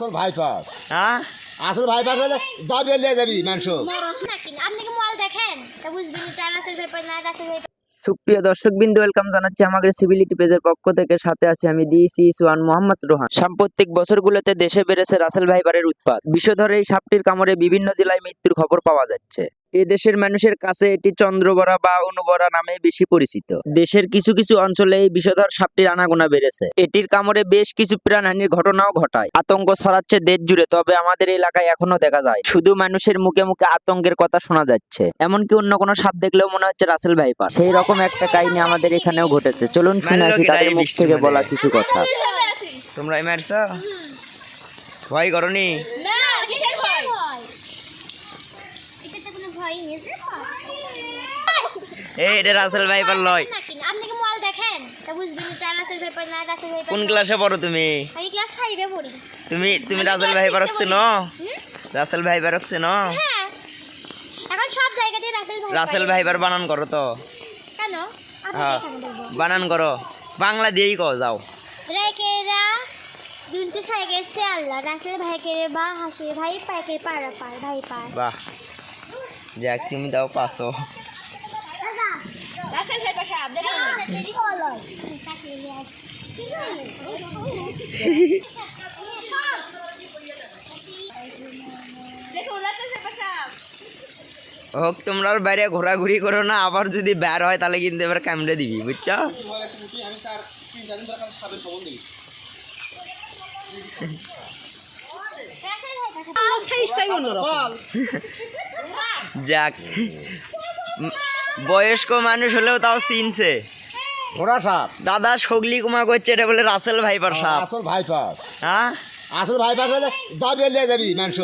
আসল ভাইপার হ্যাঁ? আসল ভাই পাস হলে দাবিয়ে নিয়ে যাবি মাংস। নাকি আপনি কি মল দেখেন তা বুঝবেন রাসেল পেপার না আসল ভাই সুপ্রিয় দর্শক বিন্দু ওয়েলকাম জানাচ্ছি আমাদের সিভিলিটি পেজের পক্ষ থেকে। সাথে আছি আমি ডিসি সুয়ান মোহাম্মদ রোহান। সাম্প্রতিক বছরগুলোতে দেশে বেড়েছে রাসেল ভাইবারের উৎপাদ বিশ্বধরে এই সাপটির কামড়ে বিভিন্ন জেলায় মৃত্যুর খবর পাওয়া যাচ্ছে। এ দেশের মানুষের কাছে এটি চন্দ্রবরা বা অনুবরা নামে বেশি পরিচিত। দেশের কিছু কিছু অঞ্চলে এই বিষধর সাপটির আনাগোনা বেড়েছে। এটির কামড়ে বেশ কিছু প্রাণহানির ঘটনাও ঘটায়। আতঙ্ক ছড়াচ্ছে দেশ জুড়ে তবে আমাদের এলাকায় এখনও দেখা যায়। শুধু মানুষের মুখে মুখে আতঙ্কের কথা শোনা যাচ্ছে। এমনকি অন্য কোনো সাপ দেখলেও মনে হচ্ছে রাসেল ভাইপার সেই রকম একটা কাহিনী আমাদের এখানেও ঘটেছে। চলুন শুনে আসি তাদের মুখ থেকে বলা কিছু কথা। তোমরা মারছ ভয় করনি না কিসের ভয় এটা তো কোনো ভয় নেই যে এই এটা রাসেল ভাইপার লয়। নাকি আপনি কি মল দেখেন তা বুঝবেন এটা রাসেল পেপার না রাসেল পেপার কোন ক্লাসে পড়ো তুমি? আমি ক্লাস ফাইভে পড়ি তুমি তুমি রাসেল চেন পড়ি। চেন হ্যাঁ এখন সব জায়গাতে রাসেল ভাই রাসেল বানান করো তো। কেন হ্যাঁ বানান করো। বাংলা দিয়েই কও যাও। রেকেরা দুনতে সাইকেল সে আল্লাহ। রাসেল ভাই কেরে বা হাসি ভাই পার ভাই পার বাহ। যাক তুমি দাও পাঁচশো। হোক তোমরা আর বাইরে ঘোরাঘুরি করো না আবার যদি বের হয় তাহলে কিন্তু এবার কামড়ে দিবি বুঝছ? যাক। বয়স্ক মানুষ হলেও তাও চিনছে। ঘোড়া সাপ। দাদা সগলি কুমা করছে এটা বলে রাসেল ভাইপার সাপ। আসল ভাইপার। হ্যাঁ? আসল ভাইপার হলে দাবিয়ে নিয়ে যাবি মাংস।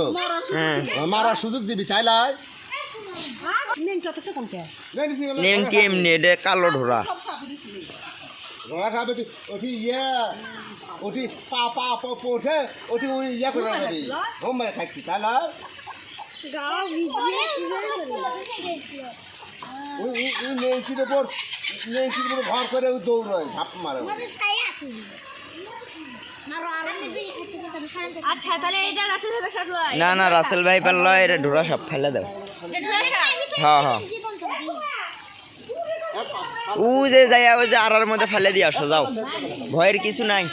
হ্যাঁ। মারার সুযোগ দিবি চাইলাই নেম কি এমনি? এটা কালো ঢোরা ঘোড়া সাপ ওটি ওটি ইয়ে ওটি পা পা পড়ছে ওটি ওই ইয়ে করে যাবি হোম মানে ওই ওই উপর ভর করে দৌড়ায় ঝাপ মারে। আচ্ছা তাহলে এটা রাসেল ভাই পাশা লয়। না না রাসেল ভাইপার লয় এটা ঢোরা সব ফেলে দাও। হ্যাঁ হ্যাঁ। ও যে যাই ওই যে আড়ার মধ্যে ফেলে দিয়ে আসো যাও। ভয়ের কিছু নাই।